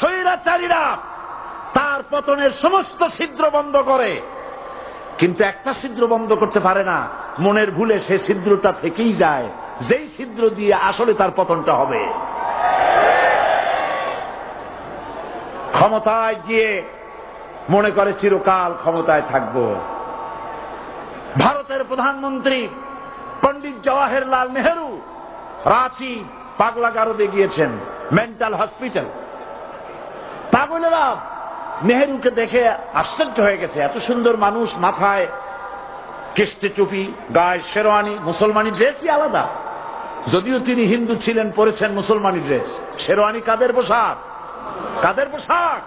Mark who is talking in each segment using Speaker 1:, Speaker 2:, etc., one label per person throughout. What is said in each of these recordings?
Speaker 1: স্বৈরাচারীরা তার পতনের সমস্ত ছিদ্র বন্ধ করে। কিন্তু একটা ছিদ্র বন্ধ করতে পারে না। মনের ভুলে সে ছিদ্রটা থেকেই যায়। যেই ছিদ্র দিয়ে আসলে তার পতনটা হবে। ক্ষমতায় গিয়ে মনে করে চিরকাল ক্ষমতায় থাকব। ভারতের প্রধানমন্ত্রী পন্ডিত জওয়াহরলাল নেহেরু রাঁচি পাগলা গারদে গিয়েছেন, মেন্টাল হসপিটাল। পাগলেরা নেহেরুকে দেখে আশ্চর্য হয়ে গেছে। এত সুন্দর মানুষ, মাথায় কিস্তি টুপি, গায়ে শেরওয়ানি, মুসলমানি ড্রেসই আলাদা। যদিও তিনি হিন্দু ছিলেন, পরেছেন মুসলমানি ড্রেস শেরওয়ানি কাদের পোশাক? কাদের পোশাক?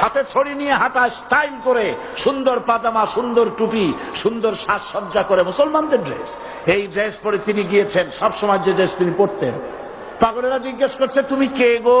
Speaker 1: হাতে ছড়ি নিয়ে হাঁটা স্টাইল করে, সুন্দর পাজামা, সুন্দর টুপি, সুন্দর সাজসজ্জা করে মুসলমানদের ড্রেস এই ড্রেস পরে তিনি গিয়েছেন, সবসময় যে ড্রেস তিনি পরতেন। পাগলেরা জিজ্ঞেস করছে, তুমি কে গো?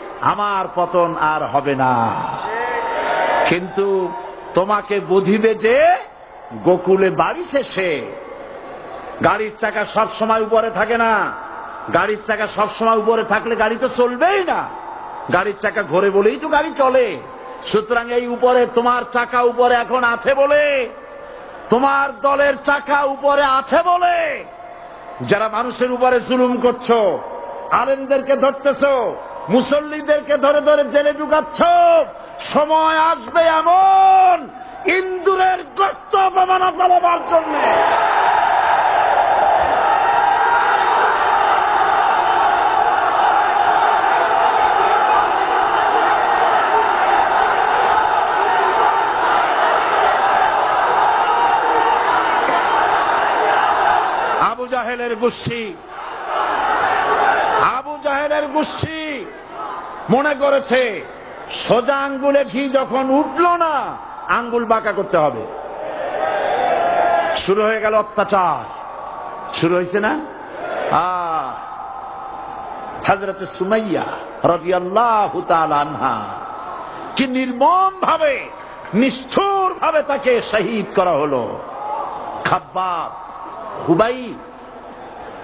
Speaker 1: আমার পতন আর হবে না। কিন্তু তোমাকে বুঝিবে যে গোকুলে বাড়ি শেষে গাড়ির চাকা সব সময় উপরে থাকে না। গাড়ির চাকা সব সময় উপরে থাকলে গাড়ি তো চলবেই না। গাড়ির চাকা ঘোরে বলেই তো গাড়ি চলে। সুতরাং এই উপরে তোমার চাকা উপরে এখন আছে বলে, তোমার দলের চাকা উপরে আছে বলে। যারা মানুষের উপরে জুলুম করছ, আলেমদেরকে ধরতেছ মুসল্লিদেরকে ধরে ধরে জেলে ঢুকাচ্ছ। সময় আসবে এমন ইন্দুরের গর্ত অপমানা পালাবার জন্য। আবু জাহেলের গোষ্ঠী। আবু জাহেলের গোষ্ঠী মনে করেছে, সোজা আঙ্গুলে ঘি যখন উঠল না, আঙ্গুল বাঁকা করতে হবে। শুরু হয়ে গেল অত্যাচার। শুরু হয়েছে না? হজরত সুমাইয়া রবি আল্লাহ আনহা কি নির্মম ভাবে নিষ্ঠুর ভাবে তাকে শহীদ করা হলো। খাব্বাব হুবাই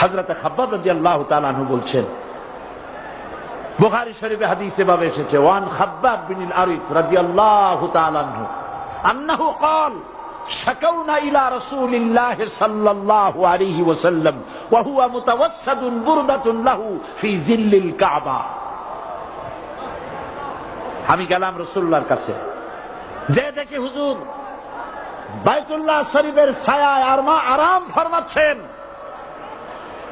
Speaker 1: হাজরত খাব্বাব রাজি আল্লাহ তালানহু বলছেন বুখারী শরীফে হাদিসে ভাবে এসেছে ওয়ান খাব্বাব বিন আরিফ রাদিয়াল্লাহু তাআলা আনহু আন্নাহু قال شكونا إلى رسول الله صلى الله عليه وسلم وهو متوسد بردة له في ظل الكعبة আমি গেলাম রসুল্লাহর কাছে যে দেখি হুজুর বাইতুল্লাহ শরীফের ছায়ায় আর মা আরাম ফরমাচ্ছেন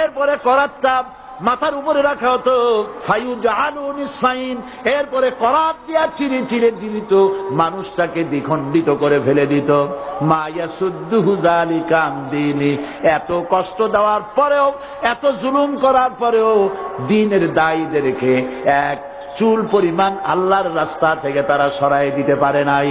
Speaker 1: এরপরে করাতটা মাথার উপরে রাখা হতো। এরপরে করাত দিয়া চিরে চিরে দিত মানুষটাকে দ্বিখণ্ডিত করে ফেলে দিত। মায়া সুদ্দুহু জালিকা আমদিনি এত কষ্ট দেওয়ার পরেও, এত জুলুম করার পরেও দিনের দায়ীদেরকে এক চুল পরিমাণ আল্লাহর রাস্তা থেকে তারা সরাই দিতে পারে নাই।